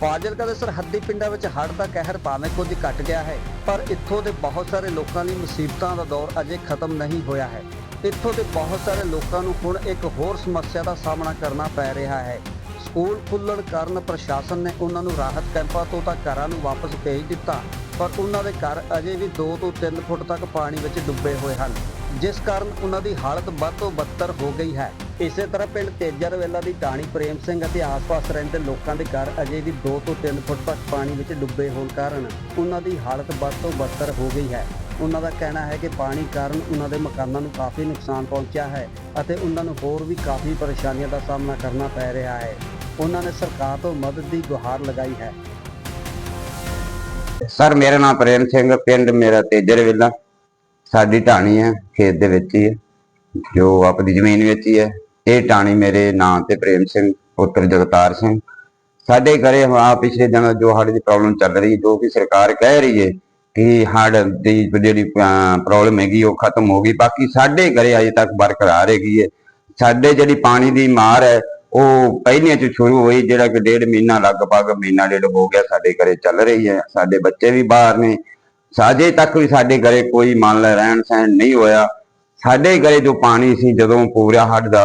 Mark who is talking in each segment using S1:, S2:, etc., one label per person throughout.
S1: ਫਾਜ਼ਿਲਕਾ ਦੇ ਸਰਹੱਦੀ ਪਿੰਡਾਂ ਵਿੱਚ ਹੜ੍ਹ ਦਾ ਕਹਿਰ ਭਾਵੇਂ ਕੁਝ ਘਟ ਗਿਆ ਹੈ, ਪਰ ਇੱਥੋਂ ਦੇ ਬਹੁਤ ਸਾਰੇ ਲੋਕਾਂ ਦੀ ਮੁਸੀਬਤਾਂ ਦਾ ਦੌਰ ਅਜੇ ਖਤਮ ਨਹੀਂ ਹੋਇਆ ਹੈ। ਇੱਥੋਂ ਦੇ ਬਹੁਤ ਸਾਰੇ ਲੋਕਾਂ ਨੂੰ ਹੁਣ ਇੱਕ ਹੋਰ ਸਮੱਸਿਆ ਦਾ ਸਾਹਮਣਾ ਕਰਨਾ ਪੈ ਰਿਹਾ ਹੈ। ਸਕੂਲ ਖੁੱਲਣ ਕਾਰਨ ਪ੍ਰਸ਼ਾਸਨ ਨੇ ਉਹਨਾਂ ਨੂੰ ਰਾਹਤ ਕੈਂਪਾਂ ਤੋਂ ਤਾਂ ਘਰਾਂ ਨੂੰ ਵਾਪਸ ਭੇਜ ਦਿੱਤਾ, ਪਰ ਉਹਨਾਂ ਦੇ ਘਰ ਅਜੇ ਵੀ 2 ਤੋਂ 3 ਫੁੱਟ ਤੱਕ ਪਾਣੀ ਵਿੱਚ ਡੁੱਬੇ ਹੋਏ ਹਨ, ਜਿਸ ਕਾਰਨ ਉਹਨਾਂ ਦੀ ਹਾਲਤ ਵੱਧ ਤੋਂ ਬੱਤਰ ਹੋ ਗਈ ਹੈ। ਇਸੇ ਤਰ੍ਹਾਂ ਪਿੰਡ ਤੇਜਰ ਵੇਲਾ ਦੀ ਢਾਣੀ ਪ੍ਰੇਮ ਸਿੰਘ ਅਤੇ ਆਸ-ਪਾਸ ਰਹਿੰਦੇ ਲੋਕਾਂ ਦੇ ਘਰ ਅਜੇ ਵੀ 2 ਤੋਂ 3 ਫੁੱਟ ਤੱਕ ਪਾਣੀ ਵਿੱਚ ਡੁੱਬੇ ਹੋਣ ਕਾਰਨ ਉਹਨਾਂ ਦੀ ਹਾਲਤ ਵੱਧ ਤੋਂ ਬਦਤਰ ਹੋ ਗਈ ਹੈ। ਉਹਨਾਂ ਦਾ ਕਹਿਣਾ ਹੈ ਕਿ ਪਾਣੀ ਕਾਰਨ ਉਹਨਾਂ ਦੇ ਮਕਾਨਾਂ ਨੂੰ ਕਾਫੀ ਨੁਕਸਾਨ ਪਹੁੰਚਿਆ ਹੈ ਅਤੇ ਉਹਨਾਂ ਨੂੰ ਹੋਰ ਵੀ ਕਾਫੀ ਪਰੇਸ਼ਾਨੀਆਂ ਦਾ ਸਾਹਮਣਾ ਕਰਨਾ ਪੈ ਰਿਹਾ ਹੈ। ਉਹਨਾਂ ਨੇ ਸਰਕਾਰ ਤੋਂ ਮਦਦ ਦੀ ਗੁਹਾਰ ਲਗਾਈ ਹੈ।
S2: ਸਰ, ਮੇਰਾ ਨਾਮ ਪ੍ਰੇਮ ਸਿੰਘ ਪਿੰਡ ਮੇਰਾ ਤੇਜਰ ਵੇਲਾ ਸਾਡੀ ਢਾਣੀ ਹੈ, ਖੇਤ ਦੇ ਵਿੱਚ ਹੀ ਹੈ। ਜੋ ਆਪਣੀ ਜ਼ਮੀਨ ਵਿੱਚ ਹੀ ਹੈ। ਇਹ ਢਾਣੀ ਮੇਰੇ ਨਾਂ ਤੇ ਪ੍ਰੇਮ ਸਿੰਘ, ਪੁੱਤਰ ਜਗਤਾਰ ਸਿੰਘ। ਸਾਡੇ ਘਰੇ ਹਾਂ ਪਿਛਲੇ ਦਿਨ ਜੋ ਹੜ੍ਹ ਦੀ ਪ੍ਰੋਬਲਮ ਚੱਲ ਰਹੀ, ਜੋ ਕਿ ਸਰਕਾਰ ਕਹਿ ਰਹੀ ਹੈ ਕਿ ਹੜ ਦੀ ਜਿਹੜੀ ਪ੍ਰੋਬਲਮ ਹੈਗੀ, ਉਹ ਖਤਮ ਹੋ ਗਈ। ਬਾਕੀ ਸਾਡੇ ਘਰੇ ਅਜੇ ਤੱਕ ਬਰਕਰਾਰ ਹੈਗੀ ਹੈ ਸਾਡੇ ਜਿਹੜੀ ਪਾਣੀ ਦੀ ਮਾਰ ਹੈ, ਉਹ ਪਹਿਲੀਆਂ ਚ ਸ਼ੁਰੂ ਹੋਈ, ਜਿਹੜਾ ਕਿ ਡੇਢ ਮਹੀਨਾ ਲਗਭਗ ਮਹੀਨਾ ਡੇਢ ਹੋ ਗਿਆ ਸਾਡੇ ਘਰੇ ਚੱਲ ਰਹੀ ਹੈ। ਸਾਡੇ ਬੱਚੇ ਵੀ ਬਾਹਰ ਨੇ। ਸਾਜੇ ਤੱਕ ਵੀ ਸਾਡੇ ਘਰੇ ਕੋਈ ਮੰਨ ਲੈ ਰਹਿਣ ਸਹਿਣ ਨਹੀਂ ਹੋਇਆ। ਸਾਡੇ ਘਰੇ ਜੋ ਪਾਣੀ ਸੀ, ਜਦੋਂ ਪੂਰਾ ਹੱਡ ਦਾ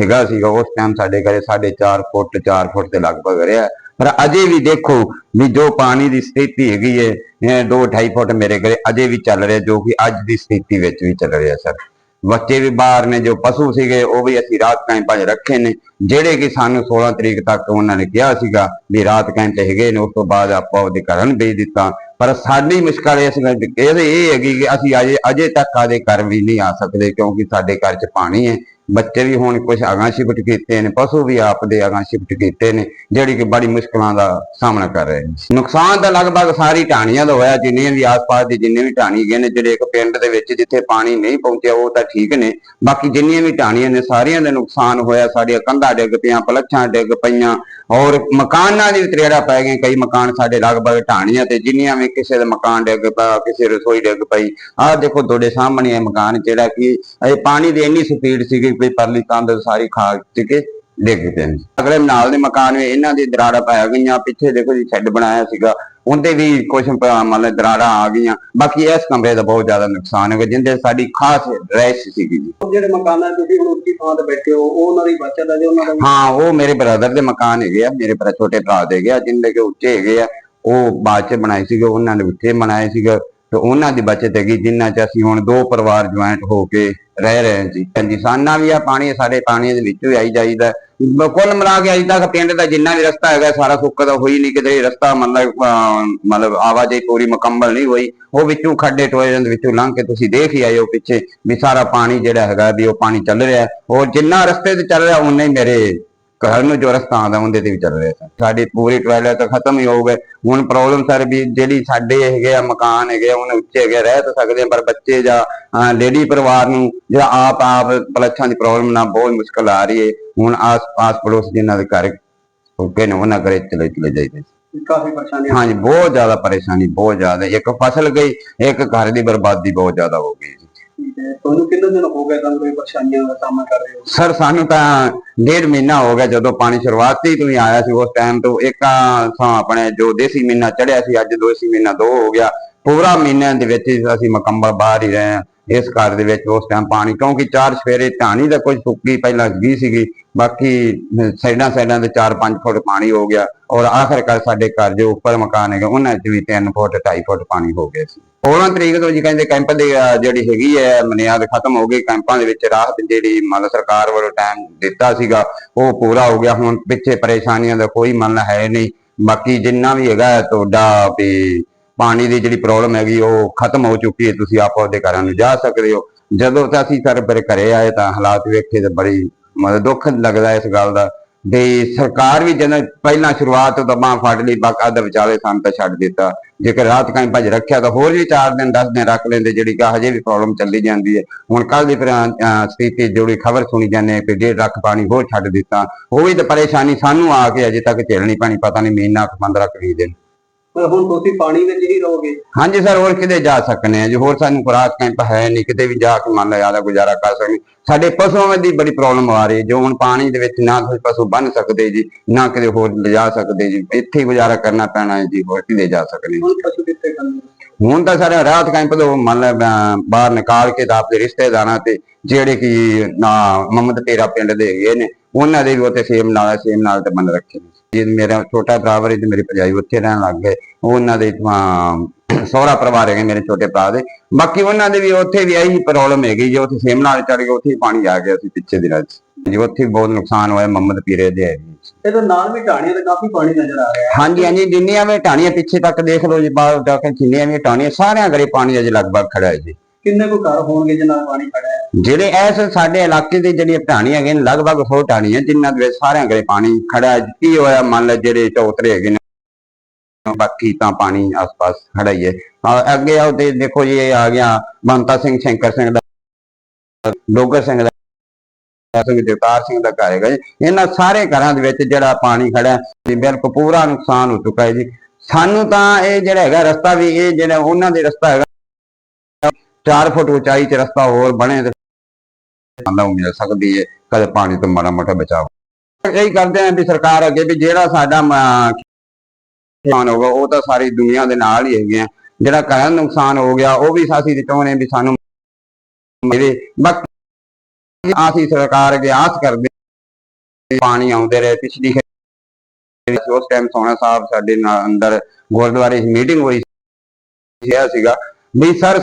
S2: ਹੈਗਾ ਸੀਗਾ, ਉਸ ਟਾਈਮ ਸਾਡੇ ਘਰੇ 4.5 ਫੁੱਟ 4 ਫੁੱਟ ਦੇ ਲਗਭਗ ਰਿਹਾ। ਪਰ ਅਜੇ ਵੀ ਦੇਖੋ ਵੀ ਜੋ ਪਾਣੀ ਦੀ ਸਥਿਤੀ ਹੈਗੀ ਹੈ 2.5 ਫੁੱਟ ਮੇਰੇ ਘਰੇ ਅਜੇ ਵੀ ਚੱਲ ਰਿਹਾ, ਜੋ ਕਿ ਅੱਜ ਦੀ ਸਥਿਤੀ ਵਿੱਚ ਵੀ ਚੱਲ ਰਿਹਾ ਸਰ। ਬੱਚੇ ਵੀ ਬਾਹਰ ਨੇ, ਜੋ ਪਸ਼ੂ ਸੀਗੇ, ਉਹ ਵੀ ਅਸੀਂ ਰਾਤ ਕੈਂਪ 'ਚ ਰੱਖੇ ਨੇ। ਜਿਹੜੇ ਕਿ ਸਾਨੂੰ 16 ਤਰੀਕ ਤੱਕ ਉਹਨਾਂ ਨੇ ਕਿਹਾ ਸੀਗਾ ਵੀ ਰਾਤ ਕਾਇਮ 'ਚ ਹੈਗੇ ਨੇ, ਉਸ ਤੋਂ ਬਾਅਦ ਆਪਾਂ ਉਹਦੇ ਘਰਾਂ ਨੂੰ ਭੇਜ ਦਿੱਤਾ। ਪਰ ਸਾਡੀ ਮੁਸ਼ਕਲ ਇਸ ਗੱਲ ਇਹ ਇਹ ਹੈਗੀ ਕਿ ਅਸੀਂ ਅਜੇ ਅਜੇ ਤੱਕ ਆਦੇ ਘਰ ਵੀ ਨਹੀਂ ਆ ਸਕਦੇ ਕਿਉਂਕਿ ਸਾਡੇ ਘਰ 'ਚ ਪਾਣੀ ਹੈ। ਬੱਚੇ ਵੀ ਹੁਣ ਕੁਝ ਅਗਾਂ ਸ਼ਿਫਟ ਕੀਤੇ ਨੇ, ਪਸ਼ੂ ਵੀ ਆਪਦੇ ਅਗਾਂਹ ਸ਼ਿਫਟ ਕੀਤੇ ਨੇ, ਜਿਹੜੀ ਕਿ ਬੜੀ ਮੁਸ਼ਕਲਾਂ ਦਾ ਸਾਹਮਣਾ ਕਰ ਰਹੇ ਨੇ। ਨੁਕਸਾਨ ਤਾਂ ਲਗਭਗ ਸਾਰੀ ਢਾਣੀਆਂ ਦਾ ਹੋਇਆ, ਜਿੰਨੀਆਂ ਵੀ ਆਸ-ਪਾਸ ਦੀ ਜਿੰਨੇ ਵੀ ਢਾਣੀ ਗਏ ਨੇ, ਜਿਹੜੇ ਇੱਕ ਪਿੰਡ ਦੇ ਵਿੱਚ ਜਿੱਥੇ ਪਾਣੀ ਨਹੀਂ ਪਹੁੰਚਿਆ, ਉਹ ਤਾਂ ਠੀਕ ਨੇ। ਬਾਕੀ ਜਿੰਨੀਆਂ ਵੀ ਢਾਣੀਆਂ ਨੇ, ਸਾਰੀਆਂ ਦੇ ਨੁਕਸਾਨ ਹੋਇਆ, ਸਾਡੀਆਂ ਕੰਧਾਂ ਡਿੱਗ ਪਈਆਂ, ਪਲੱਛਾਂ ਡਿੱਗ ਪਈਆਂ, ਔਰ ਮਕਾਨਾਂ ਦੀ ਵੀ ਤਰੇੜਾ ਪੈ ਗਏ ਕਈ ਮਕਾਨ ਸਾਡੇ ਲਗਭਗ ਢਾਣੀਆਂ ਤੇ, ਜਿੰਨੀਆਂ ਵੀ ਕਿਸੇ ਦਾ ਮਕਾਨ ਡਿੱਗ ਪਿਆ ਕਿਸੇ ਰਸੋਈ ਡਿੱਗ ਪਈ। ਆਹ ਦੇਖੋ, ਤੁਹਾਡੇ ਸਾਹਮਣੇ ਇਹ ਮਕਾਨ ਜਿਹੜਾ ਕਿ ਇਹ ਪਾਣੀ ਦੀ ਇੰਨੀ ਸਪੀਡ ਸੀਗੀ ਕਿ ਪਰਲੀ ਕੰਧ ਸਾਰੀ ਖਾ ਕੇ ਡਿੱਗ ਪਏ ਨੇ। ਅਗਲੇ ਨਾਲ ਦੇ ਮਕਾਨ ਵੀ ਇਹਨਾਂ ਦੀ ਦਰਾੜਾ ਪੈ ਗਈਆਂ ਪਿੱਛੇ ਦੇਖੋ ਜੀ ਸ਼ੈੱਡ ਬਣਾਇਆ ਸੀਗਾ ਉਹਦੇ ਵੀ ਕੁਝ ਮਤਲਬ ਦਰਾੜਾ ਆ ਗਈਆਂ। ਬਾਕੀ ਇਸ ਕਮਰੇ ਦਾ ਬਹੁਤ ਜ਼ਿਆਦਾ ਨੁਕਸਾਨ ਹੋ ਗਿਆ ਜਿੰਦੇ ਸਾਡੀ ਖਾਸ ਰਹਿਸ਼ ਸੀਗੀ ਜੀ।
S1: ਜਿਹੜੇ ਮਕਾਨਾਂ ਤੁਸੀਂ ਹੁਣ ਉੱਚੀ ਥਾਂ ਤੇ ਬੈਠੇ ਹੋ ਉਹ ਉਹਨਾਂ ਦੀ ਬਚਤ ਹੈ ਜੇ ਉਹਨਾਂ ਦਾ
S2: ਹਾਂ ਉਹ ਮੇਰੇ ਬ੍ਰਦਰ ਦੇ ਮਕਾਨ ਹੈਗੇ ਆ ਮੇਰੇ ਭਰਾ ਛੋਟੇ ਭਰਾ ਦੇ ਹੈਗੇ ਆ ਜਿੰਦੇ ਕੇ ਉੱਚੇ ਹੈਗੇ ਆ ਉਹ ਬਾਅਦ ਚ ਬਣਾਏ ਸੀਗੇ ਉਹਨਾਂ ਨੇ ਉੱਚੇ ਬਣਾਏ ਸੀਗੇ। ਤੇ ਉਹਨਾਂ ਦੀ ਬਚਤ ਹੈਗੀ ਜਿੰਨਾ ਚ ਅਸੀਂ ਹੁਣ ਦੋ ਪਰਿਵਾਰ ਜੁਆਇੰਟ ਹੋ ਕੇ ਰਹਿ ਰਹੇ ਜੀ। ਹਾਂਜੀ ਸਾਨਾ ਵੀ ਆ ਪਾਣੀ ਸਾਡੇ ਪਾਣੀ ਦੇ ਵਿੱਚੋਂ ਆਈ ਜਾਈਦਾ। ਕੁੱਲ ਮਿਲਾ ਕੇ ਅਜੇ ਤੱਕ ਪਿੰਡ ਦਾ ਜਿੰਨਾ ਵੀ ਰਸਤਾ ਹੈਗਾ ਸਾਰਾ ਸੁੱਕਾ ਦਾ ਹੋਈ ਨਹੀਂ ਕਿਤੇ। ਰਸਤਾ ਮਤਲਬ ਅਹ, ਮਤਲਬ ਆਵਾਜਾਈ ਪੂਰੀ ਮੁਕੰਮਲ ਨਹੀਂ ਹੋਈ। ਉਹ ਵਿੱਚੋਂ ਖੱਡੇ ਟੋਏ ਦੇ ਵਿੱਚੋਂ ਲੰਘ ਕੇ ਤੁਸੀਂ ਦੇਖ ਹੀ ਆਏ ਹੋ ਪਿੱਛੇ ਵੀ ਸਾਰਾ ਪਾਣੀ ਜਿਹੜਾ ਹੈਗਾ ਵੀ ਉਹ ਪਾਣੀ ਚੱਲ ਰਿਹਾ। ਹੈ। ਔਰ ਜਿੰਨਾ ਰਸਤੇ ਤੇ ਚੱਲ ਰਿਹਾ ਉਨਾ ਹੀ ਮੇਰੇ ਘਰ ਨੂੰ ਜੋ ਰਸਤਾ ਆਉਂਦਾ ਉਹਦੇ ਤੇ ਵੀ ਚੱਲ ਰਿਹਾ ਸਰ ਸਾਡੀ ਪੂਰੀ ਟਾਇਲਟ ਤਾਂ ਖਤਮ ਹੀ ਹੋ ਗਏ ਹੁਣ ਪ੍ਰੋਬਲਮ ਸਰ ਵੀ ਜਿਹੜੀ ਸਾਡੇ ਹੈਗੇ ਆ ਮਕਾਨ ਹੈਗੇ ਉਹਨਾਂ ਉੱਚੇ ਹੈਗੇ ਰਹਿ ਤਾਂ ਸਕਦੇ ਆ ਪਰ ਬੱਚੇ ਜਾਂ ਲੇਡੀ ਪਰਿਵਾਰ ਨੂੰ ਜਿਹੜਾ ਆਪ ਆਪ ਪਲੱਛਾਂ ਦੀ ਪ੍ਰੋਬਲਮ ਨਾਲ ਬਹੁਤ ਮੁਸ਼ਕਲ ਆ ਰਹੀ ਹੈ ਹੁਣ ਆਸ ਪਾਸ ਪੜੋਸ ਜਿਨ੍ਹਾਂ ਦੇ ਘਰ ਹੋਕੇ ਨੇ ਉਹਨਾਂ ਘਰੇ ਚਲੇ ਚਲੇ ਜਾਈਦੇ
S1: ਕਾਫੀ ਪਰੇਸ਼ਾਨੀ
S2: ਹਾਂਜੀ ਬਹੁਤ ਜ਼ਿਆਦਾ ਪਰੇਸ਼ਾਨੀ ਬਹੁਤ ਜ਼ਿਆਦਾ। ਇੱਕ ਫਸਲ ਗਈ ਇੱਕ ਘਰ ਦੀ ਬਰਬਾਦੀ ਬਹੁਤ ਜ਼ਿਆਦਾ ਹੋ ਗਈ
S1: ਤੁਹਾਨੂੰ ਕਿੰਨੇ ਦਿਨ ਹੋ ਗਏ ਤੁਹਾਨੂੰ ਕੋਈ ਪਰੇਸ਼ਾਨੀਆਂ ਦਾ ਸਾਹਮਣਾ ਕਰ ਰਹੇ ਹੋ?
S2: ਸਰ ਸਾਨੂੰ ਤਾਂ ਡੇਢ ਮਹੀਨਾ ਹੋ ਗਿਆ ਜਦੋਂ ਪਾਣੀ ਸ਼ੁਰੂਆਤੀ ਤੋਂ ਹੀ ਆਇਆ ਸੀ ਉਸ ਟਾਈਮ ਤੋਂ। ਇੱਕ ਤਾਂ ਆਪਣੇ ਜੋ ਦੇਸੀ ਮਹੀਨਾ ਚੜਿਆ ਸੀ, ਅੱਜ ਦੇਸੀ ਮਹੀਨਾ ਦੋ ਹੋ ਗਿਆ। ਪੂਰਾ ਮਹੀਨੇ ਦੇ ਵਿੱਚ ਅਸੀਂ ਮੁਕੰਮਲ ਬਾਹਰ ਹੀ ਰਹੇ ਹਾਂ। ਇਸ ਘਰ ਦੇ ਵਿੱਚ ਉਸ ਟਾਈਮ ਪਾਣੀ, ਕਿਉਂਕਿ ਚਾਰ ਸਵੇਰੇ ਢਾਣੀ ਦਾ ਕੁਝ ਸੁੱਕੀ ਪਹਿਲਾਂ ਗਈ ਸੀਗੀ। ਬਾਕੀ ਸਾਈਡਾਂ ਸਾਈਡਾਂ ਤੇ 4-5 ਫੁੱਟ ਪਾਣੀ ਹੋ ਗਿਆ। ਔਰ ਆਖਰਕਾਰ ਸਾਡੇ ਘਰ ਜੋ ਉੱਪਰ ਮਕਾਨ ਹੈਗਾ, ਉਹਨਾਂ 'ਚ ਵੀ 3 ਫੁੱਟ 2.5 ਫੁੱਟ ਪਾਣੀ ਹੋ ਗਿਆ ਸੀ। 16 ਤਰੀਕ ਤੋਂ ਜੀ ਕਹਿੰਦੇ ਕੈਂਪ ਦੀ ਜਿਹੜੀ ਹੈਗੀ ਹੈ ਮਨਿਆਦ ਖਤਮ ਹੋ ਗਈ ਕੈਂਪਾਂ ਦੇ ਵਿੱਚ ਰਾਹਤ ਜਿਹੜੀ ਮੰਨ ਸਰਕਾਰ ਵੱਲੋਂ ਟਾਈਮ ਦਿੱਤਾ ਸੀਗਾ, ਉਹ ਪੂਰਾ ਹੋ ਗਿਆ। ਹੁਣ ਪਿੱਛੇ ਪਰੇਸ਼ਾਨੀਆਂ ਦਾ ਕੋਈ ਮਨ ਹੈ ਨਹੀਂ। ਬਾਕੀ ਜਿੰਨਾ ਵੀ ਹੈਗਾ ਤੁਹਾਡਾ ਵੀ ਪਾਣੀ ਦੀ ਜਿਹੜੀ ਪ੍ਰੋਬਲਮ ਹੈਗੀ, ਉਹ ਖਤਮ ਹੋ ਚੁੱਕੀ ਹੈ। ਤੁਸੀਂ ਆਪੋ ਆਪਦੇ ਘਰਾਂ ਨੂੰ ਜਾ ਸਕਦੇ ਹੋ। ਜਦੋਂ ਤਾਂ ਅਸੀਂ ਸਰ ਫਿਰ ਘਰੇ ਆਏ ਤਾਂ ਹਾਲਾਤ ਵੇਖੇ ਤਾਂ ਬੜੀ ਮਤਲਬ ਦੁੱਖ ਲੱਗਦਾ ਇਸ ਗੱਲ ਦਾ। ਵੀ ਸਰਕਾਰ ਵੀ ਜਦੋਂ ਪਹਿਲਾਂ ਸ਼ੁਰੂਆਤ ਤੋਂ ਤਾਂ ਬਾਂਹ ਫੜ ਲਈ, ਬਾਕਾ ਦੇ ਵਿਚਾਲੇ ਸਾਨੂੰ ਤਾਂ ਛੱਡ ਦਿੱਤਾ। ਜੇਕਰ ਰਾਤ ਕਾਈ ਭੱਜ ਰੱਖਿਆ ਤਾਂ ਹੋਰ ਵੀ 4 ਦਿਨ 10 ਦਿਨ ਰੱਖ ਲੈਂਦੇ, ਜਿਹੜੀ ਕਾ ਹਜੇ ਵੀ ਪ੍ਰੋਬਲਮ ਚੱਲੀ ਜਾਂਦੀ ਹੈ। ਹੁਣ ਕੱਲ ਦੀ ਸਥਿਤੀ ਜੋੜੀ ਖਬਰ ਸੁਣੀ ਜਾਂਦੇ ਕਿ ਡੇਢ ਲੱਖ ਪਾਣੀ ਹੋਰ ਛੱਡ ਦਿੱਤਾ। ਉਹ ਵੀ ਤਾਂ ਪਰੇਸ਼ਾਨੀ ਸਾਨੂੰ ਆ ਕੇ ਅਜੇ ਤੱਕ ਝੇਲਣੀ ਪਾਣੀ, ਪਤਾ ਨਹੀਂ ਮਹੀਨਾ ਕੁ 15 ਕੁ ਵੀਹ ਦਿਨ।
S1: ਪਰ ਹੁਣ ਤੁਸੀਂ ਪਾਣੀ ਵਿੱਚ ਹੀ ਰਹੋਗੇ।
S2: ਹਾਂਜੀ ਸਰ ਹੋਰ ਕਿਤੇ ਜਾ ਸਕਨੇ ਆ ਜੀ। ਹੋਰ ਸਾਨੂੰ ਖੁਰਾਕ ਕੈਂਪ ਹੈ ਨਹੀਂ ਕਿਤੇ ਵੀ ਜਾ ਕੇ ਮੰਨ ਲਾ ਜ਼ਿਆਦਾ ਗੁਜ਼ਾਰਾ ਕਰ ਸਕਦੇ। ਸਾਡੇ ਪਸ਼ੂਆਂ ਦੀ ਬੜੀ ਪ੍ਰੋਬਲਮ ਆ ਰਹੀ ਜੋ ਹੁਣ ਪਾਣੀ ਦੇ ਵਿੱਚ ਨਾ ਕੋਈ ਪਸ਼ੂ ਬੰਨ ਸਕਦੇ ਜੀ ਨਾ ਕਿਤੇ ਹੋਰ ਲਿਜਾ ਸਕਦੇ ਜੀ। ਇੱਥੇ ਹੀ ਗੁਜ਼ਾਰਾ ਕਰਨਾ ਪੈਣਾ ਹੈ ਜੀ ਹੋਰ ਕਿਤੇ ਜਾ ਸਕਨੇ
S1: ਹੁਣ ਪਸ਼ੂ ਕਿੱਥੇ ਕਰਨੇ
S2: ਹੁਣ ਤਾਂ ਸਾਰੇ ਰਾਤ ਕੈਂਪ ਤੋਂ ਮੰਨ ਲਾ ਬਾਹਰ ਨਿਕਾਲ ਕੇ ਤਾਂ ਆਪਣੇ ਰਿਸ਼ਤੇਦਾਰਾਂ ਤੇ ਜਿਹੜੇ ਕਿ ਨਾ ਮੁਹੰਮਦ ਤੇਰਾ ਪਿੰਡ ਦੇ ਹੈਗੇ ਨੇ ਉਹਨਾਂ ਦੇ ਵੀ ਉੱਥੇ ਸੇਮ ਨਾਲ ਸੇਮ ਨਾਲ ਤੇ ਬੰਨ ਰੱਖੇ ਜੀ ਮੇਰਾ ਛੋਟਾ ਭਰਾ ਵਰੀ ਤੇ ਮੇਰੀ ਭਰਜਾਈ ਉੱਥੇ ਰਹਿਣ ਲੱਗ ਗਏ। ਉਹਨਾਂ ਦੇ ਅਹ, ਸਹੁਰਾ ਪਰਿਵਾਰ ਹੈਗੇ ਮੇਰੇ ਛੋਟੇ ਭਰਾ ਦੇ। ਬਾਕੀ ਉਹਨਾਂ ਦੇ ਵੀ ਉੱਥੇ ਵੀ ਇਹੀ ਪ੍ਰੋਬਲਮ ਹੈਗੀ ਜੇ ਉੱਥੇ ਸੇਮ ਨਾਲ ਚੜ ਗਏ ਉੱਥੇ ਹੀ ਪਾਣੀ ਆ ਗਿਆ ਸੀ ਪਿੱਛੇ ਦਿਨਾਂ 'ਚ। ਜੀ ਉੱਥੇ ਬਹੁਤ ਨੁਕਸਾਨ ਹੋਇਆ ਮੁਹੰਮਦ ਪੀਰੇ ਦੇ
S1: ਇਹਦੇ ਨਾਲ ਵੀ ਢਾਣੀਆਂ ਤੇ ਕਾਫੀ ਪਾਣੀ ਨਜ਼ਰ ਆ ਰਿਹਾ
S2: ਹਾਂਜੀ ਹਾਂਜੀ ਜਿੰਨੀਆਂ ਵੀ ਟਾਣੀਆਂ ਪਿੱਛੇ ਤੱਕ ਦੇਖ ਲਓ ਜੀ ਬਾਹਰ ਜਾ ਕੇ ਜਿੰਨੀਆਂ ਵੀ ਟਾਣੀਆਂ ਸਾਰਿਆਂ ਘਰੇ ਪਾਣੀ ਅਜੇ ਲਗਭਗ ਖੜਾ ਹੈ ਜੀ।
S1: ਕਿੰਨੇ ਕੋ ਘਰ ਹੋਣਗੇ ਜਿਨ੍ਹਾਂ ਦਾ ਪਾਣੀ ਖੜਾ ਹੈ?
S2: ਜਿਹੜੇ ਇਸ ਸਾਡੇ ਇਲਾਕੇ ਦੇ ਜਿਹੜੀਆਂ ਢਾਣੀਆਂ ਹੈਗੀਆਂ ਨੇ, ਲਗਭਗ 100 ਢਾਣੀਆਂ ਜਿਨ੍ਹਾਂ ਦੇ ਵਿੱਚ ਸਾਰਿਆਂ ਘਰੇ ਪਾਣੀ ਖੜਾ ਹੈ। ਕੀ ਹੋਇਆ? ਮੰਨ ਲਓ ਜਿਹੜੇ ਚੌਤਰੇ ਹੈਗੇ ਨੇ, ਬਾਕੀ ਤਾਂ ਪਾਣੀ ਆਸ-ਪਾਸ ਖੜਾ ਹੀ। ਹੈ, ਅੱਗੇ ਆਓ ਤੇ ਦੇਖੋ ਜੀ, ਇਹ ਆ ਗਿਆ ਬੰਤਾ ਸਿੰਘ, ਸ਼ੰਕਰ ਸਿੰਘ ਦਾ, ਡੋਗਰ ਸਿੰਘ ਦਾ, ਸਿੰਘ ਦੇਵਤਾਰ ਸਿੰਘ ਦਾ ਘਰ ਹੈਗਾ ਜੀ। ਇਹਨਾਂ ਸਾਰੇ ਘਰਾਂ ਦੇ ਵਿੱਚ ਜਿਹੜਾ ਪਾਣੀ ਖੜਾ ਹੈ ਬਿਲਕੁਲ ਪੂਰਾ ਨੁਕਸਾਨ ਹੋ ਚੁੱਕਾ ਹੈ ਜੀ। ਸਾਨੂੰ ਤਾਂ ਇਹ ਜਿਹੜਾ ਹੈਗਾ ਰਸਤਾ ਵੀ, ਇਹ ਜਿਹੜਾ ਉਹਨਾਂ ਦੇ ਰਸਤਾ ਹੈਗਾ 4 ਫੁੱਟ ਉਚਾਈ ਚ ਰਸਤਾ ਹੋਰ ਬਣੇ ਤੇ ਬੰਦਾ ਮਿਲ ਸਕਦੀ ਹੈ ਕਦੇ ਪਾਣੀ ਤੋਂ ਮਾੜਾ ਮੋਟਾ ਬਚਾਓ। ਇਹੀ ਕਰਦੇ ਆਂ ਵੀ ਸਰਕਾਰ ਅੱਗੇ ਵੀ ਜਿਹੜਾ ਸਾਡਾ ਨੁਕਸਾਨ ਹੋਗਾ ਉਹ ਤਾਂ ਸਾਰੀ ਦੁਨੀਆ ਦੇ ਨਾਲ ਹੀ ਹੈਗੇ ਆ। ਜਿਹੜਾ ਘਰਾਂ ਨੁਕਸਾਨ ਹੋ ਗਿਆ, ਉਹ ਵੀ ਅਸੀਂ ਚਾਹੁੰਦੇ ਵੀ ਸਾਨੂੰ ਮਿਲੇ। ਬਾਕੀ ਅਸੀਂ ਸਰਕਾਰ ਅੱਗੇ ਆਸ ਕਰਦੇ ਪਾਣੀ ਆਉਂਦੇ ਰਹੇ, ਪਿਛਲੀ ਖੇਤੀ ਉਸ ਟਾਈਮ ਸੋਹਣਾ ਸਾਹਿਬ ਸਾਡੇ ਨਾਲ ਅੰਦਰ ਗੁਰਦੁਆਰੇ ਮੀਟਿੰਗ ਹੋਈ ਸੀਗਾ। ਵੀ ਸਰ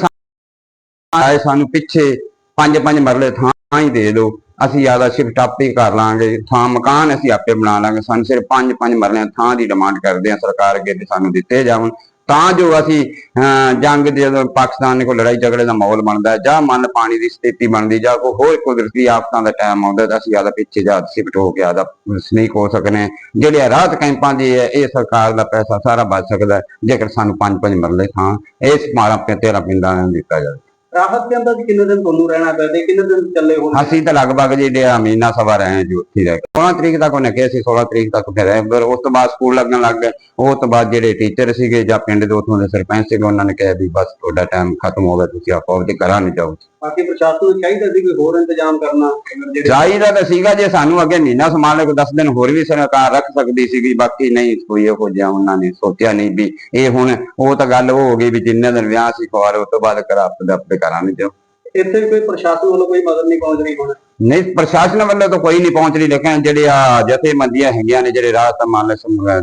S2: ਆਏ ਸਾਨੂੰ ਪਿੱਛੇ ਪੰਜ ਪੰਜ ਮਰਲੇ ਥਾਂ ਹੀ ਦੇ ਦਿਓ। ਅਸੀਂ ਜ਼ਿਆਦਾ ਸ਼ਿਫਟ ਆਪੇ ਕਰ ਲਾਂਗੇ। ਥਾਂ ਮਕਾਨ ਅਸੀਂ ਆਪੇ ਬਣਾ ਲਾਂਗੇ। ਸਾਨੂੰ ਸਿਰਫ ਪੰਜ ਪੰਜ ਮਰਲੇ ਥਾਂ ਦੀ ਡਿਮਾਂਡ ਕਰਦੇ ਆ ਸਰਕਾਰ ਅੱਗੇ ਵੀ ਸਾਨੂੰ ਦਿੱਤੇ ਜਾਵਣ। ਤਾਂ ਜੋ ਅਸੀਂ ਅਹ, ਜੰਗ ਦੇ ਜਦੋਂ ਪਾਕਿਸਤਾਨ ਕੋਲ ਲੜਾਈ ਝਗੜੇ ਦਾ ਮਾਹੌਲ ਬਣਦਾ ਹੈ, ਜਾਂ ਮੰਨ ਪਾਣੀ ਦੀ ਸਥਿਤੀ ਬਣਦੀ ਜਾਂ ਕੋਈ ਹੋਰ ਕੁਦਰਤੀ ਆਫਤਾਂ ਦਾ ਟਾਈਮ ਆਉਂਦਾ ਤਾਂ ਅਸੀਂ ਆਦਾ ਪਿੱਛੇ ਜਾ ਸ਼ਿਫਟ ਹੋ ਕੇ ਆਦਾ ਸਨੀਕ ਹੋ ਸਕਨੇ ਹਾਂ। ਜਿਹੜੇ ਰਾਹਤ ਕੈਂਪਾਂ ਦੀ ਹੈ ਇਹ ਸਰਕਾਰ ਦਾ ਪੈਸਾ ਸਾਰਾ ਬਚ ਸਕਦਾ ਜੇਕਰ ਸਾਨੂੰ ਪੰਜ ਪੰਜ ਮਰਲੇ ਥਾਂ ਇਸ ਮਾਰਾ ਤੇਰਾ ਪਿੰਡਾਂ ਨੂੰ ਦਿੱਤਾ ਜਾਵੇ।
S1: ਰਾਹਤ ਕੈਂਪਾਂ 'ਚ ਕਿੰਨੇ ਦਿਨ ਤੁਹਾਨੂੰ ਰਹਿਣਾ ਪੈਂਦਾ ਕਿੰਨੇ ਦਿਨ ਚੱਲੇ ਹੋਣ?
S2: ਅਸੀਂ ਤਾਂ ਲਗਭਗ ਜੀ ਡੇਢ ਮਹੀਨਾ ਸਵਾ ਰਹੇ ਹਾਂ ਜੀ ਉੱਥੇ ਰਹਿ ਕੇ। 16 ਤਰੀਕ ਤੱਕ ਉਹਨੇ ਕਿਹਾ ਸੀ 16 ਤਰੀਕ ਤੱਕ ਫਿਰ ਰਹੇ। ਪਰ ਉਸ ਤੋਂ ਬਾਅਦ ਸਕੂਲ ਲੱਗਣ ਲੱਗ ਗਏ। ਉਹ ਤੋਂ ਬਾਅਦ ਜਿਹੜੇ ਟੀਚਰ ਸੀਗੇ ਜਾਂ ਪਿੰਡ ਦੇ ਉੱਥੋਂ ਦੇ ਸਰਪੰਚ ਸੀਗੇ, ਉਹਨਾਂ ਨੇ ਕਿਹਾ ਵੀ ਬਸ ਤੁਹਾਡਾ ਟਾਈਮ ਖਤਮ ਹੋ ਗਿਆ, ਤੁਸੀਂ ਆਪੋ ਆਪਦੇ ਘਰਾਂ ਨੂੰ ਜਾਓ।
S1: ਬਾਕੀ ਪ੍ਰਸ਼ਾਸਨ ਨੂੰ ਚਾਹੀਦਾ ਸੀ ਕੋਈ ਹੋਰ ਇੰਤਜ਼ਾਮ ਕਰਨਾ ਜਿਹੜੇ
S2: ਚਾਹੀਦਾ ਤਾਂ ਸੀਗਾ ਜੇ ਸਾਨੂੰ ਅੱਗੇ ਮਹੀਨਾ ਸੰਭਾਲ ਕੇ 10 ਦਿਨ ਹੋਰ ਵੀ ਸਰਕਾਰ ਰੱਖ ਸਕਦੀ ਸੀਗੀ ਬਾਕੀ ਨਹੀਂ ਕੋਈ ਇਹੋ ਜਿਹਾ ਉਹਨਾਂ ਨੇ ਸੋਚਿਆ ਨਹੀਂ ਵੀ ਇਹ ਹੁਣ ਉਹ ਤਾਂ ਗੱਲ ਉਹ ਹੋ ਗਈ ਵੀ ਜਿੰਨੇ ਦਿਨ ਵਿਆਹ ਸੀ ਖਵਾਰ ਉਸ ਤੋਂ ਬਾਅਦ ਘਰ ਆਪਦੇ ਆਪਦੇ ਘਰਾਂ ਨੂੰ ਜਾਓ।
S1: ਇੱਥੇ ਵੀ ਕੋਈ ਪ੍ਰਸ਼ਾਸਨ ਵੱਲੋਂ ਕੋਈ ਮਦਦ ਨਹੀਂ ਪਹੁੰਚ ਰਹੀ ਹੁਣ?
S2: ਨਹੀਂ ਪ੍ਰਸ਼ਾਸਨ ਵੱਲੋਂ ਤਾਂ ਕੋਈ ਨਹੀਂ ਪਹੁੰਚ ਰਹੀ। ਲੇਕਿਨ ਜਿਹੜੇ ਆ ਜਥੇਬੰਦੀਆਂ ਹੈਗੀਆਂ ਨੇ ਜਿਹੜੇ ਰਾਹਤ ਮੰਨ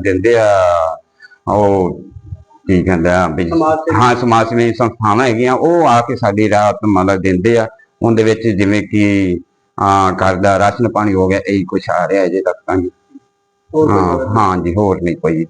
S2: ਦਿੰਦੇ ਆ ਉਹ ਕੀ ਕਹਿੰਦੇ ਵੀ। ਹਾਂ ਸਮਾਜ ਸੇਵੀ ਸੰਸਥਾਵਾਂ ਹੈਗੀਆਂ ਉਹ ਆ ਕੇ ਸਾਡੀ ਰਾਹਤ ਮੰਨ ਲਓ ਦਿੰਦੇ ਆ ਉਹਦੇ ਵਿੱਚ ਜਿਵੇਂ ਕਿ ਆ ਘਰ ਦਾ ਰਾਸ਼ਨ ਪਾਣੀ ਹੋ ਗਿਆ ਇਹੀ ਕੁਛ ਆ ਰਿਹਾ ਅਜੇ ਤੱਕ ਤਾਂ ਜੀ। ਹਾਂ ਹਾਂ ਜੀ ਹੋਰ ਨਹੀਂ ਕੋਈ